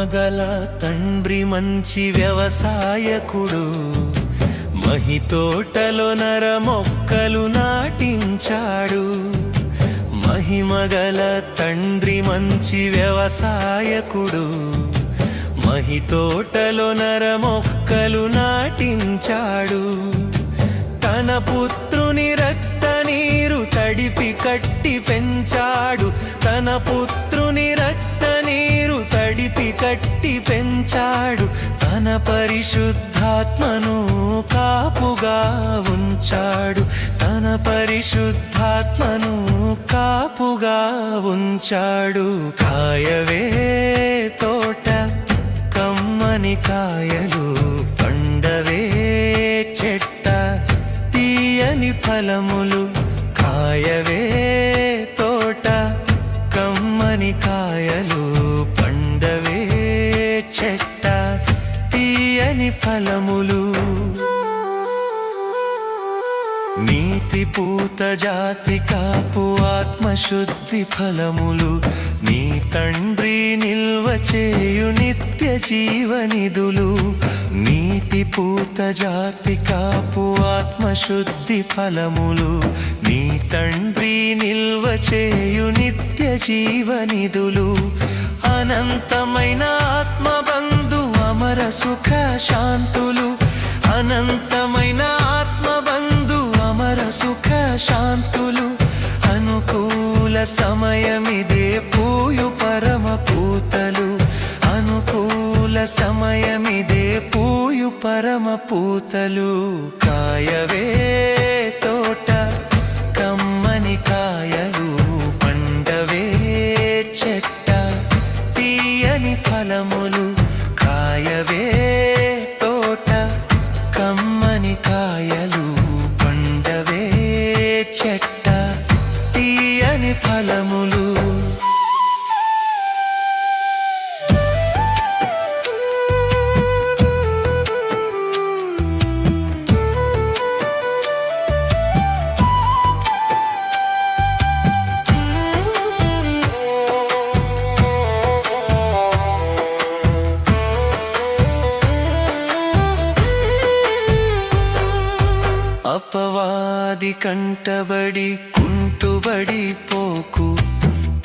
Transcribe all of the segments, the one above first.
మహిమగల తండ్రి మంచి వ్యవసాయకుడు. మహి తోటలో నర మొక్కలు నాటించాడు మహిమగల తండ్రి మంచి వ్యవసాయకుడు. మహి తోటలో నర మొక్కలు నాటించాడు. తన పుత్రుని రక్త నీరు తడిపి కట్టి పెంచాడు. తన పుత్రుని కట్టి పెంచాడు. తన పరిశుద్ధాత్మను కాపుగా ఉంచాడు. తన పరిశుద్ధాత్మను కాపుగా ఉంచాడు. కాయవే తోట కమ్మని కాయ ఫలములు. నీతి పూత జాతి కాపు ఆత్మశుద్ధి ఫలములు. నీ తండ్రి నిల్వ చేయు నిత్య జీవనిధులు నీతి పూత జాతి కాపు ఆత్మశుద్ధి ఫలములు. నీ తండ్రి నిల్వ చేయు నిత్య జీవనిధులు అనంతమైన ఆత్మబంధ అమర సుఖ శాంతులు అనంతమైన ఆత్మబంధు అమర సుఖ శాంతులు అనుకూల సమయమిదే పూయు పరమ పూతలు అనుకూల సమయమిదే పూయు పరమ పూతలు కాయవే కమ్మని అపవాది కంటబడి కుంటుబడి పోకు.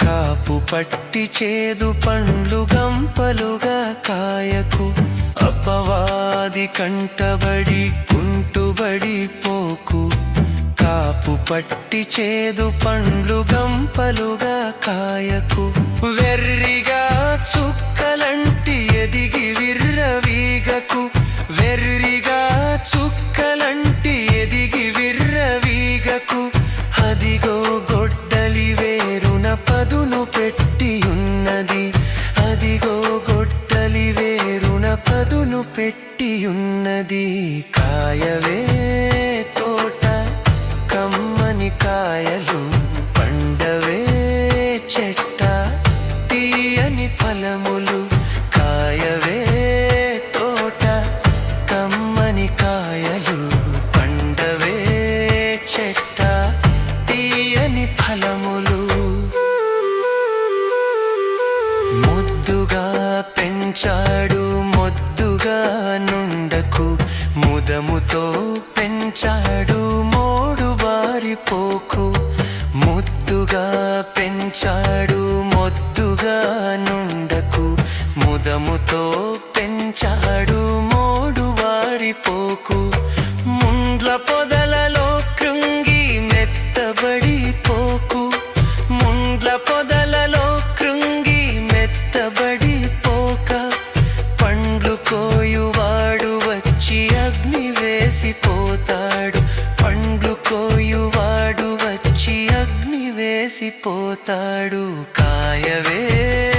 కాపు పట్టి చేదు పండ్లు గంపలుగా కాయకు. అపవాది కంటబడి కుంటుబడి పోకు. కాపు పట్టి చేదు పండ్లు గంపలుగా కాయకు. వెర్రిగా విర్రవీగకు అదిగో గొడ్డలి వేరున పదును పెట్టి ఉన్నది అదిగో గొడ్డలి వేరున పదును పెట్టి ఉన్నది కాయవే తోట కమ్మని కాయలు పండవే చెట్ట తీయని ఫలములు. తీయని ఫలములు ముద్దుగా పెంచాడు మొద్దుగా నుండకు ముదముతో పెంచాడు మోడు బారిపోకు ముద్దుగా పెంచాడు మొద్దుగా నుండకు ముదముతో పెంచాడు. అగ్ని వేసిపోతాడు. పండ్లు కోయువాడు వచ్చి అగ్ని వేసిపోతాడు. కాయవే